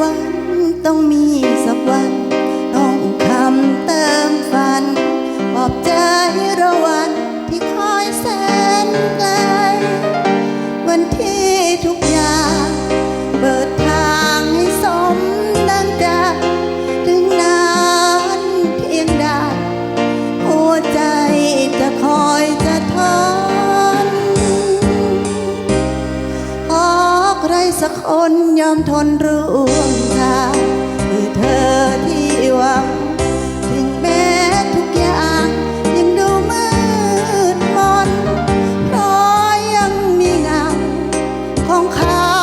วันต้องมีส ใครสักคนยอมทนร่วมทางคือเธอที่หวัง ถึงแม้ทุกอย่างยังดูมืดมนเพราะยังมีเงาของเขา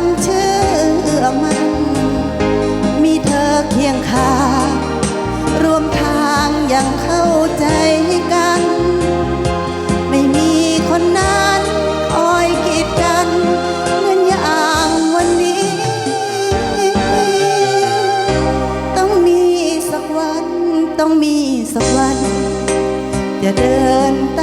คนเชื่อมัน มีเธอเคียงข้างรวมทางอย่างเข้าใจกัน ไม่มีคนนั้นคอยกีดกันเหมือนอย่างวันนี้ ต้องมีสักวัน ต้องมีสักวัน จะเดิน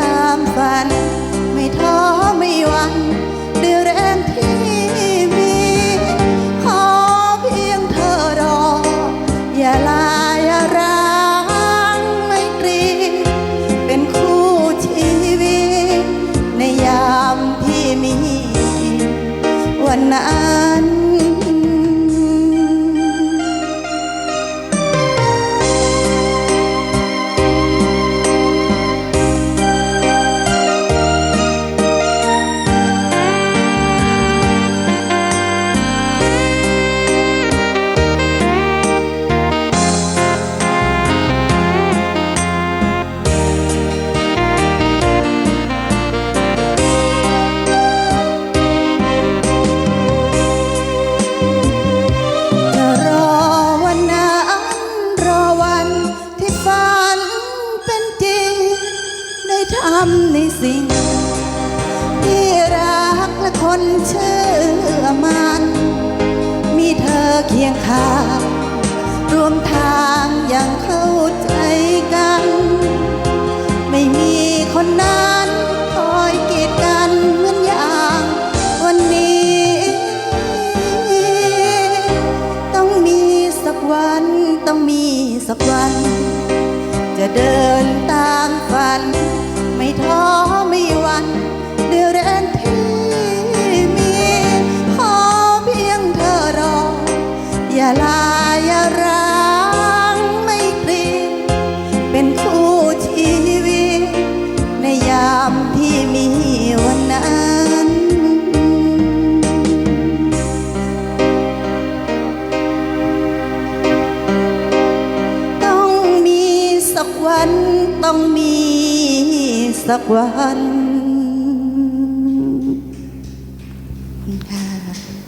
ทำในสิ่ง ที่รักและคนเชื่อมัน มีเธอเคียงข้างรวมทางอย่างเข้าใจกัน ไม่มีคนนั้นคอยกีดกันเหมือนอย่างวันนี้ ต้องมีสักวันต้องมีสักวัน จะเดิน ต้องมีสักวัน